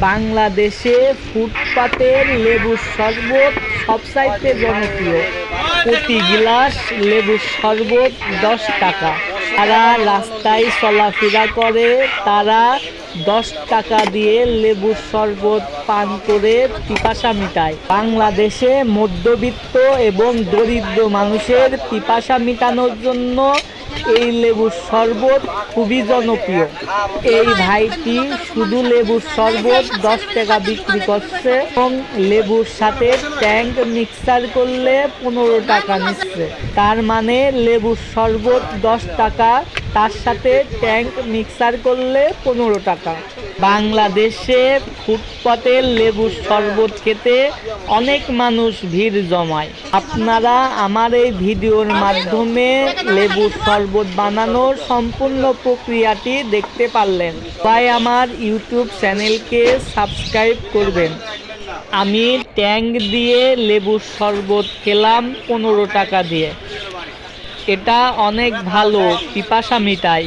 বাংলাদেশে ফুটপাতের লেবুর শরবত সবচাইতে জনপ্রিয়। প্রতি গিলাস লেবুর শরবত দশ টাকা। যারা রাস্তায় চলাফেরা করে, তারা দশ টাকা দিয়ে লেবুর শরবত পান করে পিপাসা মিটায়। বাংলাদেশে মধ্যবিত্ত এবং দরিদ্র মানুষের পিপাসা মেটানোর জন্য এই লেবুর শরবত খুবই জনপ্রিয়। এই ভাইটি শুধু লেবুর শরবত দশ টাকা বিক্রি করছে এবং লেবুর সাথে ট্যাঙ্ক মিক্সার করলে পনেরো টাকা নিচ্ছে। তার মানে লেবুর শরবত দশ টাকা তার সাথে ট্যাঙ্ক মিক্সার করলে পনেরো টাকা। বাংলাদেশে ফুটপাতের লেবুর শরবত খেতে অনেক মানুষ ভিড় জমায়। আপনারা আমার এই ভিডিওর মাধ্যমে লেবুর শরবত বানানোর সম্পূর্ণ প্রক্রিয়াটি দেখতে পারলেন। তাই আমার ইউটিউব চ্যানেলকে সাবস্ক্রাইব করবেন। আমি ট্যাঙ্ক দিয়ে লেবুর শরবত খেলাম পনেরো টাকা দিয়ে। এটা অনেক ভালো পিপাসা মিটায়